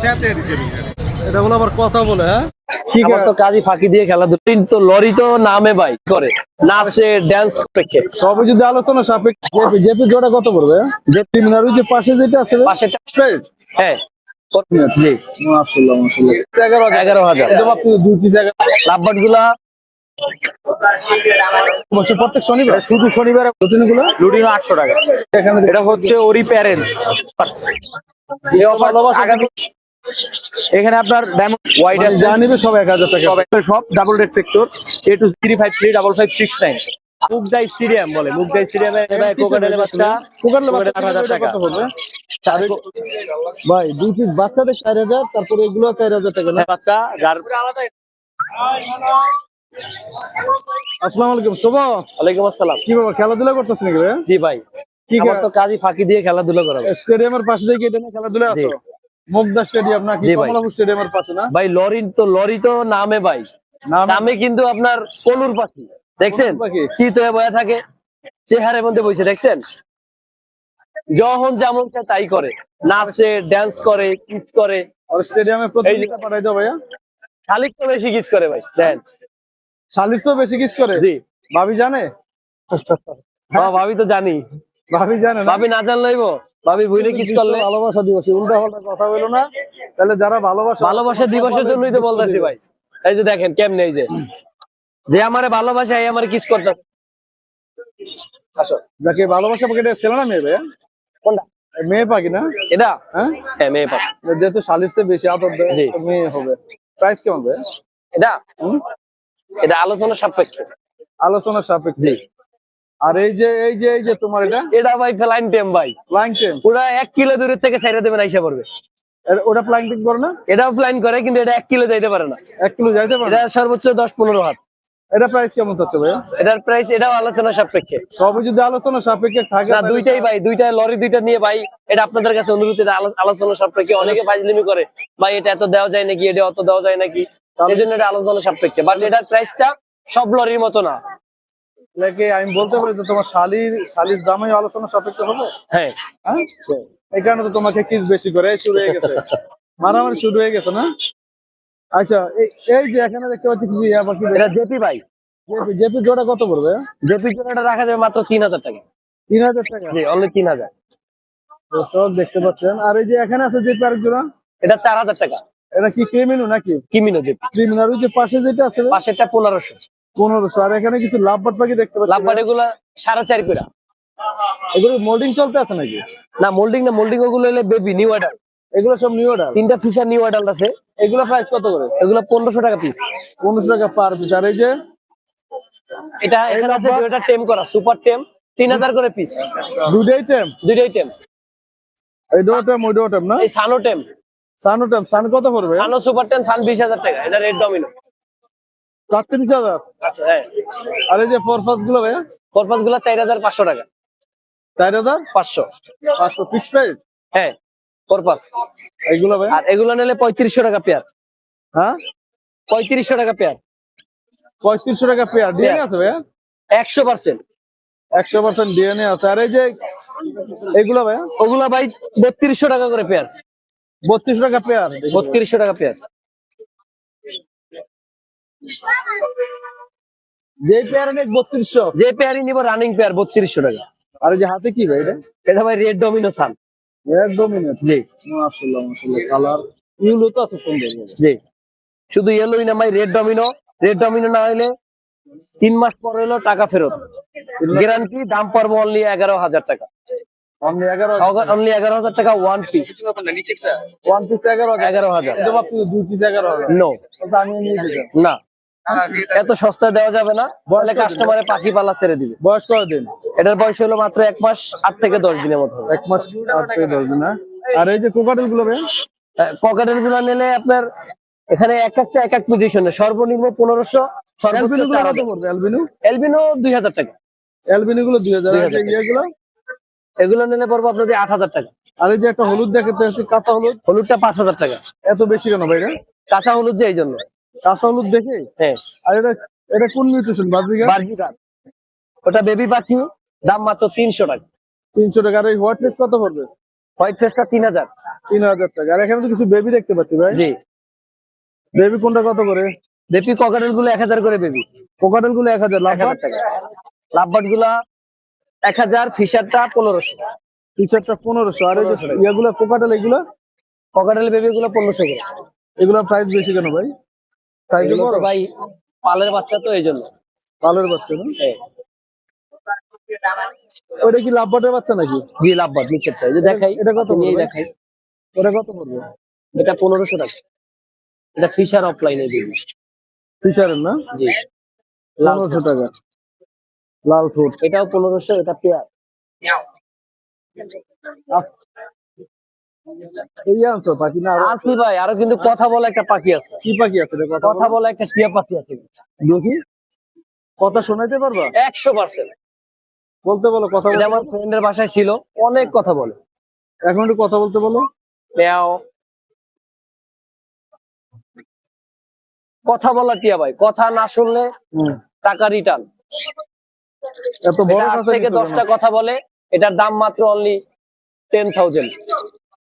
স্যাতে এটা বলে আবার কথা বলে হ্যাঁ? কি আমার তো কাজই ফাঁকি দিয়ে খেলা তো লরি তো নামে ভাই করে? নাচে ড্যান্স সবই যদি আলোচনা সাপেক্ষ জেপি জেপি জোড়া কত পড়বে? যে তিমিনার ওই যে পাশে যেটা আছে পাশে হ্যাঁ। জি। মাশাআল্লাহ মাশাআল্লাহ। এগারো হাজার। এগারো হাজার। এটা দুই পিস এগারো লাভবাটগুলা প্রত্যেক শনিবার? শুধু শনিবারে রুটিনগুলো লুটিনো আটশো টাকা। এটা হচ্ছে ওরি প্যারেন্টস এখানে আপনার ডায়মন্ড মানে আছে। যা নিবে সব এক হাজার টাকা। সব সব double red factor A two three five three double five six nine মুগদাই stadium বলে। মুগদাই স্টেডিয়ামে কোকাডেলের বাচ্চা। কোকারের বাচ্চা আট হাজার টাকা? কত পড়বে ভাই দুই পিস বাচ্চাদের চার হাজার তারপরে এগুলো চার হাজার টাকা না? বাচ্চা যার আসসালামু আলাইকুম শুভ। ওয়ালাইকুম আসসালাম। কি বাবা খেলাধুলা করতেছ নাকি ভাই? জি ভাই। কি আমার তো কাজই ফাঁকি দিয়ে খেলাধুলা করা। ভাই। স্টেডিয়ামের পাশে দিয়ে এটা নিয়ে খেলাধুলা। আছো মুগদা স্টেডিয়াম নাকি কমলাপুর স্টেডিয়ামের পাশে না? ভাই লরি তো লরি তো নামে ভাই। নামে কিন্তু আপনার কলুর পাখি। দেখছেন? চিত হয়ে বয়ে থাকে চেহারের মধ্যে বসে দেখছেন? যখন যেমন তাই করে। নাচে ড্যান্স করে কিস করে। আর স্টেডিয়ামে প্রতিযোগিতা পাঠাই দাও ভাইয়া। খালিক তো বেশি কিস করে ভাই দেন। শালির তো বেশি কিস করে? জি। ভাবি জানে? ভাবি তো জানি। ভাবি জানে না। ভাবি না জানলেইব ভাবি ভুলে কিস করলে। ভালোবাসা দিবস উল্টা পাল্টা কথা বলো না। তাহলে যারা ভালোবাসা ভালোবাসা দিবসের জন্যই তো বলতেছি ভাই। এই যে দেখেন কেমনে এই যে। যে আমারে ভালোবাসে এই আমারে কিস করতে আসো। যাকে ভালোবাসা পাখি ছিল না মেয়ে ভাইয়া কোনটা? মেয়ে পাখি না? এটা? হ্যাঁ? হ্যাঁ মেয়ে পাখি যেহেতু শালির চেয়ে বেশি আদর মেয়ে হবে। প্রাইস কেমন ভাইয়া এটা? এটা আলোচনা সাপেক্ষে। আলোচনার সাপেক্ষে। জি। আর এই যে এই যে এই যে তোমার এটা? এটা ভাই ফ্লাইন টেম ভাই। ফ্লাইং টেম ওরা এক কিলো দূরের থেকে সাইরা দেবেন আইসা পড়বে। ওটা ফ্লাইং টেম করে না? এটাও ফ্লাইন করে কিন্তু এটা এক কিলো যাইতে পারে না। এক কিলো যাইতে পারে এটা সর্বোচ্চ দশ পনেরো হাত। এটা প্রাইস কেমন চাচ্ছে ভাইয়া? এটার প্রাইস এটাও আলোচনা সাপেক্ষে। সবই যদি আলোচনা সাপেক্ষে থাকে না দুইটাই ভাই দুইটা লরি দুইটা নিয়ে ভাই এটা আপনাদের কাছে অনুরোধ এটা আলোচনা সাপেক্ষে। অনেকে ফাইজলিমি করে ভাই এটা এত দেওয়া যায় নাকি এটা অত দেওয়া যায় নাকি? এই জন্য এটা আলোচনা সাপেক্ষে। বাট এটার প্রাইসটা সব লরির মতো না। নাকি আমি বলতে পারি তো তোমার শালির শালির দামে আলোচনা সাপেক্ষে হবে? হ্যাঁ। হ্যাঁ? এই কারণে তো তোমাকে কিস বেশি করে শুরু হয়ে গেছে। মারামারি শুরু হয়ে গেছে না? আচ্ছা এই যে এখানে দেখতে পাচ্ছি কিছু ইয়া পাখি এটা জেপি ভাই। জেপি জেপি জোড়া কত পড়বে? জেপি জোড়াটা রাখা যাবে মাত্র তিন হাজার টাকা। তিন হাজার টাকা? জি অনলি তিন হাজার। দর্শক দেখতে পাচ্ছেন। আর এই যে এখানে আছে জেপি আরেক জোড়া? এটা চার হাজার টাকা। এটা কি ক্রিমিনো নাকি? কিমিনো জেপি। ক্রিমিনার ওই যে পাশে যেটা আছে? পাশেরটা পনেরোশো। পনেরোশো। আর এখানে কিছু পাখি দেখতে পাচ্ছি লাভবাট এগুলা সাড়ে চার করে। এগুলো মোল্ডিং চলতে আছে নাকি? না মোল্ডিং না মোল্ডিং ওগুলো হলে বেবি নিউ এগুলো সব নিউ অর্ডার তিনটা ফিশার নিউ আছে। এগুলো প্রাইস কত করে? এগুলো পনেরোশো টাকা পিস পনেরোশো টাকা পার পিস আর এই যে এটা এখানে আছে? দুইটা টেম করা সুপার টেম তিন হাজার করে পিস টেম দুইটাই টেম এই দুটো টেম ওই দুটো টেম না? এই সানো টেম সানো টেম সান কত পড়বে? সানো সুপার টেম সান বিশ হাজার টাকা এটা রেড ডমিনো চারত্রিশ হাজার আচ্ছা হ্যাঁ। আর এই যে ফরফাসগুলো ভাইয়া? পরপাসগুলা চার হাজার পাঁচশো টাকা। চার হাজার? পাঁচশো। পাঁচশো ফিক্স প্রাইস হ্যাঁ এইগুলো ভাই আর এগুলো নিলে পঁয়ত্রিশশো টাকা পেয়ার হ্যাঁ? পঁয়ত্রিশশো টাকা পেয়ার পঁয়ত্রিশশো টাকা পেয়ার ডিএনএ আছে ভাইয়া? একশো পার্সেন্ট। একশো পার্সেন্ট ডিএনএ আছে। আর এই যে এগুলো ভাইয়া? ওগুলা ভাই বত্রিশশো টাকা করে পেয়ার বত্রিশশো টাকা পেয়ার বত্রিশশো টাকা পেয়ার যে পেয়ার নেই বত্রিশশো। যে পেয়ারই নিব রানিং পেয়ার বত্রিশশো টাকা। আর যে হাতে কি ভাই এটা? এটা ভাই রেড ডমিনো সান একদম জি। মাশাআল্লাহ মাশাআল্লাহ কালার ইউলো তো আছে সুন্দর জি। শুধু ইয়েলোই না ভাই রেড ডমিনো রেড ডমিনো না হইলে তিন মাস পর হইল টাকা ফেরত। গ্যারান্টি দাম পড়ব অনলি এগারো হাজার টাকা। অনলি এগারো হাজার টাকা ওয়ান পিস ওয়ান পিস এগারো এগারো হাজার। দুই পিস এগারো নো আমি নিয়ে দিতাম না। এত সস্তায় দেওয়া যাবে না। বলে কাস্টমারে পাখি পালা ছেড়ে দিবে। বয়স কয়দিন? এটার বয়স হলো মাত্র এক মাস আট থেকে দশ দিনের মতো। এক মাস আট থেকে দশ দিন হ্যাঁ? আর এই যে কোকাটেলগুলো ভাই গুলো নিলে আপনার এখানে এক একটা এক এক পজিশনে সর্বনিম্ন পনেরোশো সর্বোচ্চ এলবিনো দুই হাজার টাকা। গুলো দুই হাজার। আর এই যে 2000 ইয়েগুলো এগুলো নিলে পড়ব আপনাদের আট হাজার টাকা। আর এই যে একটা হলুদ দেখাতে আছে কাঁচা হলুদ। হলুদটা পাঁচ হাজার টাকা। এত বেশি কেন ভাই কাঁচা হলুদ যে এই জন্য। কাঁচা হলুদ দেখে? হ্যাঁ। আর এটা এটা কোন মিউটেশন বাজরিকা বার্গিকার ওটা বেবি পাখি দাম মাত্র তিনশো টাকা। তিনশো টাকা। আর এই হোয়াইট কত পড়বে? হোয়াইট ফেসটা তিন হাজার। তিন হাজার টাকা। আর এখানে তো কিছু বেবি দেখতে পাচ্ছি ভাই। জি। বেবি কোনটা কত করে? বেবি ককাটেলগুলো এক হাজার করে বেবি পোকাটেলগুলো এক হাজার। লাভ টাকা। লাভবার্ডগুলা এক হাজার ফিশারটা পনেরোশো। টি শার্টটা পনেরোশো। আর এই যে 1500 টাকা। ইয়েগুলো পোকাটেল এগুলো? ককাটেল বেবি গুলো পনেরোশো করে। এগুলো প্রাইস বেশি কেন ভাই? সাইজ বড় ভাই পালের বাচ্চা তো এই জন্য। কালের বাচ্চা না? হ্যাঁ। ওটা কি লাভবাটের বাচ্চা নাকি? জি লাভবার্ড নিচেরটা এই যে দেখাই। এটা কত নিয়ে দেখাই। ওটা কত পড়বে? এটা পনেরোশো টাকা। এটা ফিশার অফলাইনে বেবি ফিচারের না? জি। লাল পনেরোশো টাকা। লাল ঠোঁট এটাও পনেরোশো এটা পেয়ার। এই আনছো পাখি না আরও ভাই আরও কিন্তু কথা বলা একটা পাখি আছে। কি পাখি আছে কথা বলা। একটা টিয়া পাখি আছে। দেখি। কথা শোনাইতে পারবা? একশো পার্সেন্ট। বলতে বলো কথা এটা আমার ফ্রেন্ডের বাসায় ছিল অনেক কথা বলে। এখন একটু কথা বলতে বলো। কথা বলা টিয়া ভাই কথা না শুনলে টাকা রিটার্ন এত বড় থেকে দশটা কথা বলে এটার দাম মাত্র only ten thousand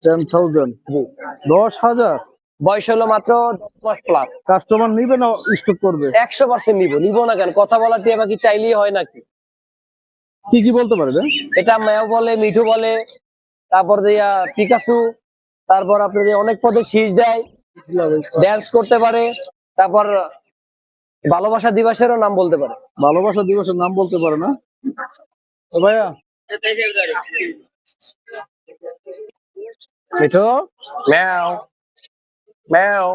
ten thousand দশ হাজার? বয়স হলো মাত্র মাস প্লাস কাস্টমার নিবে না স্টক করবে? একশো পার্সেন্ট নিবো। নিবো না কেন? কথা চাইলেই হয় নাকি? কি কি বলতে পারবে? এটা ম্যাও বলে মিঠু বলে তারপর দিয়া পিকাসু তারপর আপনার অনেক পদে শীষ দেয় ড্যান্স করতে পারে তারপর ভালোবাসা দিবসেরও নাম বলতে পারে। ভালোবাসা দিবসের নাম বলতে পারে না? ভাইয়া মিঠু? ম্যাও। ম্যাও।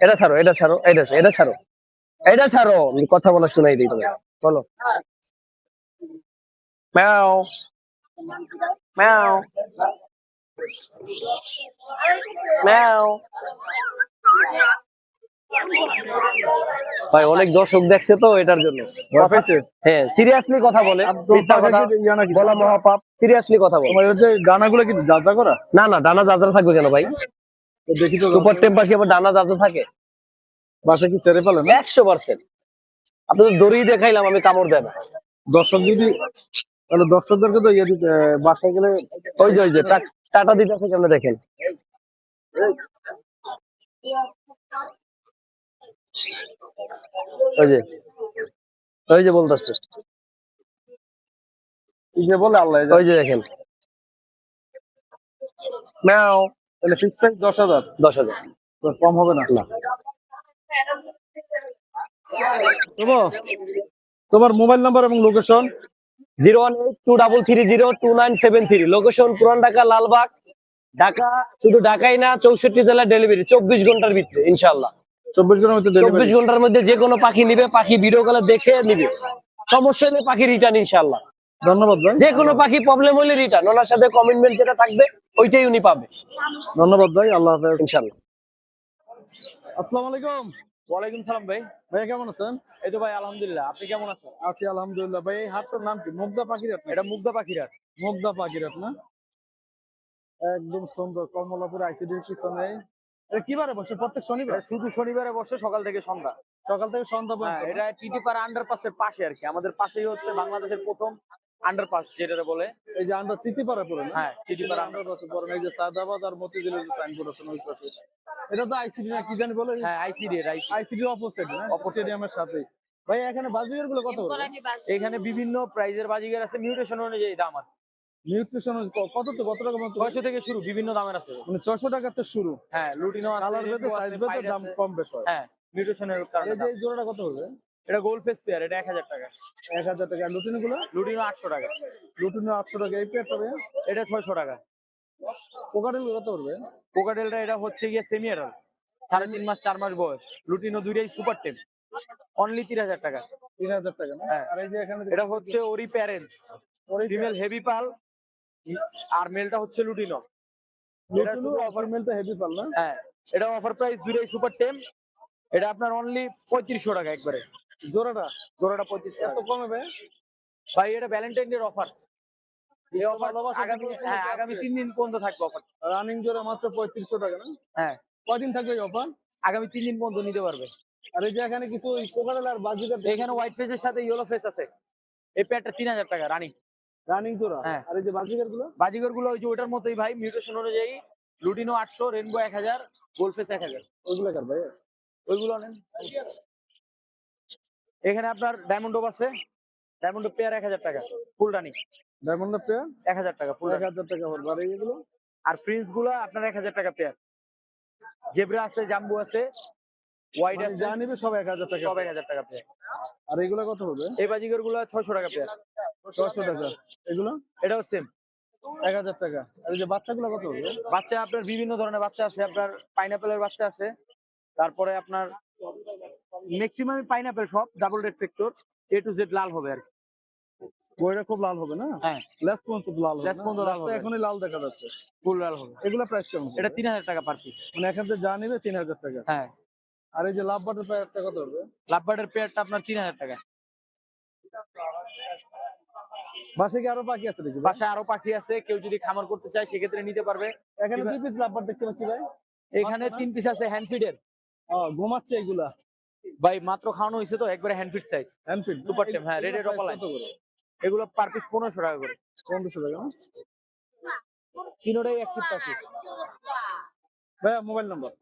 এটা ছাড়ো এটা ছাড়ো, এটা এটা ছাড়ো। এটা ছাড়ো। কথা বলা শোনাই দিই তোমাকে। বলো। ম্যাও। ম্যাও। ম্যাও। ভাই অনেক দর্শক দেখছে তো এটার জন্য। হ্যাঁ সিরিয়াসলি কথা বলে? বলা মহাপাপ। সিরিয়াসলি কথা বলে। গানাগুলো কি যাত্রা করা? না না ডানা যাত্রা থাকবে কেন ভাই? দেখি তো সুপার টেম্পার কি আবার ডানা যাত্রা থাকে? বাসা কি ছেড়ে ফেলে না? একশো পার্সেন্ট আপনাদের দড়ি দেখাইলাম আমি কামড় দেয় না। দর্শক যদি তাহলে দর্শকদেরকে তো ইয়ে দিতে বাসায় গেলে ওই যে ওই যে টাটা দিতে আছে কেন দেখেন? ওই যে ওই যে বলতেছে। কি যে বলে আল্লাহ ওই যে দেখেন। ম্যাও তাহলে ফিক্স প্রাইস দশ হাজার। দশ হাজার। কম হবে না। না। তোমার মোবাইল নাম্বার এবং location zero one eight two double three zero two nine seven three. Location Puran Dhaka Lalbagh. Dhaka শুধু ঢাকাই না চৌষট্টি জেলা ডেলিভারি চব্বিশ ঘণ্টার ভিতরে ইনশাল্লাহ চব্বিশ ঘণ্টার মধ্যে চব্বিশ ঘণ্টার মধ্যে যে কোনো পাখি নিবে পাখি ভিডিও কলে দেখে নিবে। সমস্যা নেই পাখি রিটার্ন ইনশাল্লাহ ধন্যবাদ ভাই। যে কোনো পাখি প্রবলেম হলে রিটার্ন ওনার সাথে কমিটমেন্ট যেটা থাকবে ওইটাই উনি পাবে। ধন্যবাদ ভাই আল্লাহ হাফেজ। ইনশাল্লাহ আসসালামু আলাইকুম। ওয়ালাইকুম সালাম ভাই। ভাই কেমন আছেন? এই তো ভাই আলহামদুলিল্লাহ। আপনি কেমন আছেন? আছি আলহামদুলিল্লাহ। ভাই এই হাটটার নাম কি? মুগদা পাখির হাট এটা মুগ্ধা পাখির হাট। মুগদা পাখির হাট না? একদম সুন্দর। কমলাপুর আইসিডির পিছনে এটা কিবারে বসে? প্রত্যেক শনিবার? শুধু শনিবারে বসে সকাল থেকে সন্ধ্যা। সকাল থেকে সন্ধ্যা হ্যাঁ পর্যন্ত এটা টিটিপাড়া আন্ডারপাসের পাশে আর কি। আমাদের পাশেই হচ্ছে বাংলাদেশের প্রথম আন্ডারপাস যেটা বলে। এই যে আমরা তৃতীয়পাড়া পড়ে না? হ্যাঁ টিটিপাড়া টিটিপাড়া আন্ডার পড়ে না, এই যে সাদাবাদ আর মতিঝিলের যে সাইনবোর্ড আছে ওই পাশে। এটা তো আইসিডি না কি জানি বলে? হ্যাঁ আইসিডি আইসি আইসিডির অপোজিট না? স্টেডিয়ামের সাথে ভাই এখানে বাজিগারগুলো কত এখানে বিভিন্ন প্রাইজের বাজিগার আছে। মিউটেশন অনুযায়ী দাম আছে। নিউট্রিশন কত তো কত টাকা ছয়শো থেকে শুরু বিভিন্ন দামের আছে। মানে ছয়শো টাকাতে শুরু। হ্যাঁ লুটিনো কালার ভেদে সাইজ ভেদে দাম। কম বেশ হয়। হ্যাঁ এই কারণে এই জোড়াটা কত হবে? এটা গোল্ড ফেস পেয়ার এটা এক হাজার টাকা। এক হাজার টাকা। লুটিনো গুলো? লুটিনো আটশো টাকা। লুটিনো আটশো টাকা। এই পেয়ারটা এটা ছয়শো টাকা। পোকাটেল কত করবে কোকাটেলটা এটা হচ্ছে গিয়ে সেমি অ্যাডাল্ট সাড়ে তিন মাস চার মাস বয়স। লুটিনো দুইটাই সুপার টেপ অনলি তিন হাজার টাকা। তিন হাজার টাকা হ্যাঁ। আর এই যে এখানে এটা হচ্ছে ওরি প্যারেন্টস। ফিমেল হেভি পাল আর মেলটা হচ্ছে লুটিনো। এটা শুধু অফার মেলটা হেভি পাল না? হ্যাঁ এটা অফার প্রাইস দুইটাই সুপার টেম এটা আপনার অনলি পঁয়ত্রিশশো টাকা একবারে। জোড়াটা জোড়াটা পঁয়ত্রিশশো এত কমে ভাই? ভাই এটা ভ্যালেন্টাইন ডের অফার এই অফার ভালোবাসা আগামী হ্যাঁ আগামী। তিন দিন পর্যন্ত থাকবে অফার রানিং জোড়া মাত্র পঁয়ত্রিশশো টাকা না? হ্যাঁ। কয়দিন থাকবে এই অফার আগামী তিন দিন পর্যন্ত নিতে পারবে। আর এই যে এখানে কিছু পোকাটেল আর বাজিকার এখানে হোয়াইট ফেসের সাথে ইয়েলো ফেস আছে। এই প্যাডটা তিন হাজার টাকা রানিং রানিং তোরা হ্যাঁ। আর এই যে বাজিকারগুলো বাজিগরগুলো ওই যে ওটার মতোই ভাই মিউটেশন অনুযায়ী লুটিনো আটশো রেনবো এক হাজার গোলফেস এক হাজার। ওইগুলো কার ভাই? ওইগুলো নেন। এখানে আপনার ডায়মন্ড আছে। ডায়মন্ড পেয়ার এক হাজার টাকা ফুল রানিং ডায়মন্ড পেয়ার এক হাজার টাকা ফুল এক হাজার টাকা আর এইগুলো আর ফ্রিন্সগুলো আপনার এক হাজার টাকা পেয়ার জেব্রা আছে জাম্বু আছে। হোয়াইট মানে আছে। যা নিবে সব এক হাজার টাকা সব টাকা পেয়ার আর এগুলো কত হবে? এই বাজিগরগুলো ছয়শো টাকা পেয়ার ছশো টাকা। এগুলো? এটাও সেম এক হাজার টাকা। আর এই যে বাচ্চাগুলো কত হবে? বাচ্চা আপনার বিভিন্ন ধরনের বাচ্চা আছে। আপনার পাইনাপেলের বাচ্চা আছে। তারপরে আপনার ম্যাক্সিমাম পাইনাপেল সব double red factor A to Z লাল হবে আর কি। ওইটা খুব লাল হবে না? হ্যাঁ। লেস পর্যন্ত লাল হবে লেস পর্যন্ত লাল হবে। এখনই লাল দেখা যাচ্ছে। ফুল লাল হবে। এগুলো প্রাইস কেমন? এটা তিন হাজার টাকা পার পিস মানে এখান থেকে যা নিবে তিন হাজার টাকা। হ্যাঁ। আর এই যে লাভ বাটার প্যাকেটটা কত হবে? লাভবার্ডের পেয়ারটা আপনার তিন হাজার টাকা। বাসে কি আরও বাকি আছে বাসায় আরও পাখি আছে কেউ যদি খামার করতে চায় সেক্ষেত্রে নিতে পারবে। এখানে দুই পিস লাভ বার দেখতে পাচ্ছি ভাই? এখানে তিন পিস আছে হ্যান্ড ফিডের ঘুমাচ্ছে এগুলা। ভাই মাত্র খাওয়ানো হয়েছে তো একবারে hand fit size hand fit Super tame, হ্যাঁ, red এর opaline। এগুলো পার পিস পনেরোশো টাকা করে। পনেরোশো টাকা? তিনোটাই অ্যাক্টিভ পাখি। ভাইয়া মোবাইল নাম্বার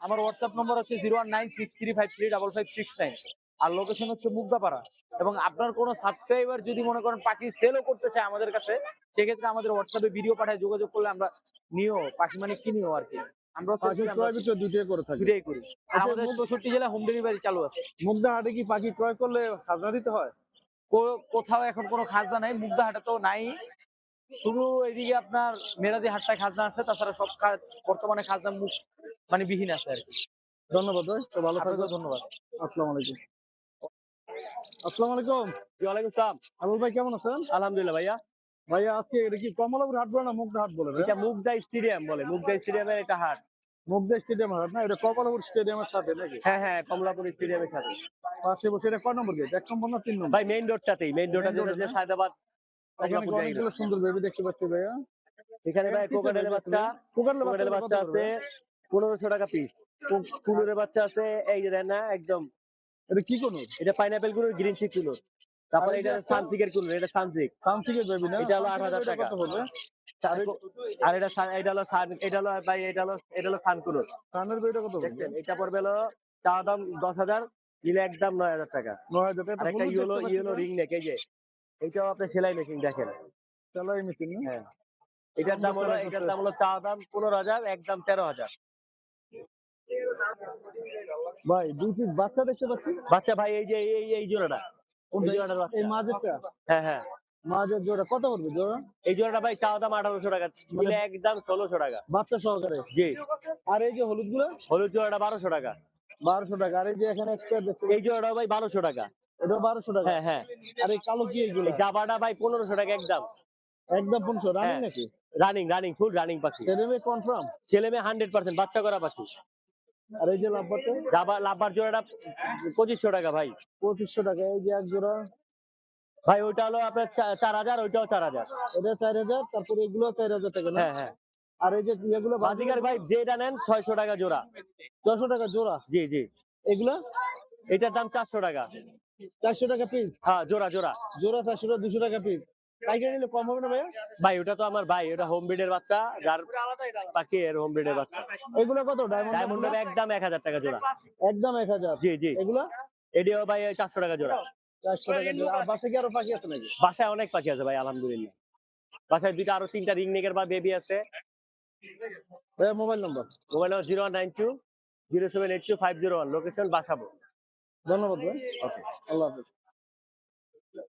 আমার হোয়াটসঅ্যাপ নম্বর হচ্ছে zero one nine six three five three double five six nine আর লোকেশন হচ্ছে মুগদাপাড়া। এবং আপনার কোনো সাবস্ক্রাইবার যদি মনে করেন পাখি সেলও করতে চায় আমাদের কাছে সেক্ষেত্রে আমাদের হোয়াটসঅ্যাপে ভিডিও পাঠায় যোগাযোগ করলে আমরা নিও পাখি মানে কিনিও আর কি। আমরা দুটোই করে থাকি। দুটাই করি। আচ্ছা, আমাদের চৌষট্টি হোম ডেলিভারি চালু আছে। মুগদা হাটে কি পাখি ক্রয় করলে খাজনা দিতে হয়? কো- কোথাও এখন কোনো খাজনা নাই মুগদা হাটে তো নাই। শুধু এদিকে আপনার মেরাদি হাটটায় খাজনা আছে তাছাড়া সব বর্তমানে খাজনা মুখ মানে বিহীন আছে আর কি। ধন্যবাদ তো ভালো আপনাকেও ধন্যবাদ। আসসালামু আলাইকুম। আসসালামু আলাইকুম। ওয়ালাইকুম সালাম। আবুল ভাই কেমন আছেন? আলহামদুলিল্লাহ ভাইয়া। ভাইয়া আজকে এটা কি কমলাপুর হাট বলে না মুগদা হাট বলে এটা মুগদা স্টেডিয়াম বলে মুগদা স্টেডিয়ামের এটা হাট। মুগদা স্টেডিয়াম হাট না এটা কমলাপুর স্টেডিয়ামের সাথে নাকি? হ্যাঁ হ্যাঁ কমলাপুর স্টেডিয়ামের সাথে। পাশে বসে এটা কয় নম্বর গেট? এক নম্বর না তিন নম্বর? ভাই মেইন রোড সাথেই মেইন রোড Main আছে সায়দাবাদ। অনেকগুলো সুন্দর বেবি দেখতে পাচ্ছি ভাইয়া। এখানে ভাই বাচ্চা আছে পনেরোশো টাকা পিস কুলুরের বাচ্চা। আছে এই যে দেন না একদম। এটা কি কোনো এটা পাইনাপেল কুলুর গ্রিন চিক কুলুর তারপরে আর এই যে এটা সানসিকের কুলুর এটা সানসিক সানসিকের বেবি না? এটা হলো 8,000 এটা টাকা। আর এটা এটা হলো সান এটা হলো ভাই এটা হলো এটা হলো সান কুলুর সানের বেবিটা কত দেখছেন? এটা পড়বে হলো চা দাম দশ হাজার নিলে একদম নয় হাজার টাকা। নয় হাজার টাকা একটা ইয়েলো ইয়েলো রিং নেক এই যে। এইটাও আপনার সেলাই মেশিন দেখেন। সেলাই মেশিন হ্যাঁ। এটার দাম হলো এটার দাম হলো চা দাম পনেরো হাজার একদম তেরো হাজার। ভাই দুই পিস বাচ্চা দেখতে পাচ্ছি? বাচ্চা ভাই এই যে এই এই জোড়াটা। এই মাঝেরটা? হ্যাঁ হ্যাঁ। মাঝের জোড়া কত করবে জোড়া? এই জোড়াটা ভাই চা দাম আঠারোশো টাকা নিলে একদম ষোলোশো টাকা। বাচ্চা সহকারে? জি। আর এই যে হলুদগুলো হলুদ জোড়াটা বারোশো টাকা। বারোশো টাকা আর এই যে এখানে এক্সট্রা দেখতে এই জোড়াটা ভাই বারোশো টাকা। এটা বারোশো টাকা। হ্যাঁ হ্যাঁ। আর এই কালো কি এইগুলো জাবাটা ভাই পনেরোশো টাকা একদম। একদম পনেরোশো। রানিং। নাকি? রানিং রানিং ফুল রানিং পাখি। সেরেমে কনফার্ম ছেলে মেয়ে হান্ড্রেড পার্সেন্ট বাচ্চা করা পাখি। আর এই যে লাভবারটা? জাবা লাভবার জোড়াটা পঁচিশশো টাকা ভাই। পঁচিশশো টাকা এই যে এক জোড়া। ভাই ওইটা হলো আপনার চার হাজার ওইটাও চার হাজার। এটা চার হাজার তারপরে এগুলো চার হাজার টাকা হ্যাঁ হ্যাঁ। আর এই যে এগুলো বাজিকার ভাই যেটা নেন ছয়শো টাকা জোড়া। ছশো টাকা জোড়া? জি জি। এগুলো? এটার দাম চারশো টাকা। চারশো টাকা পিস হ্যাঁ জোড়া জোড়া। জোড়া চারশো টাকা দুশো টাকা পিস পাইকারি নিলে কম হবে না ভাইয়া? ভাই ওটা তো আমার ভাই ওটা হোম ব্রিডের বাচ্চা যার পাখি এর হোম ব্রিডের বাচ্চা। এগুলো কত? ডায়মন্ড একদম এক হাজার টাকা জোড়া। একদম এক হাজার। জি জি। এগুলো? এডিও ভাই চারশো টাকা জোড়া। চারশো টাকা জোড়া। আর কি আরও পাখি আছে নাকি? বাসায় অনেক পাখি আছে ভাই আলহামদুলিল্লাহ। বাসায় দুইটা আরও তিনটা রিং নেকের বা বেবি আছে। ভাইয়া mobile number mobile number zero nine two zero seven eight two five zero one location Basabo. ধন্যবাদ ভাই। আল্লাহ হাফিজ।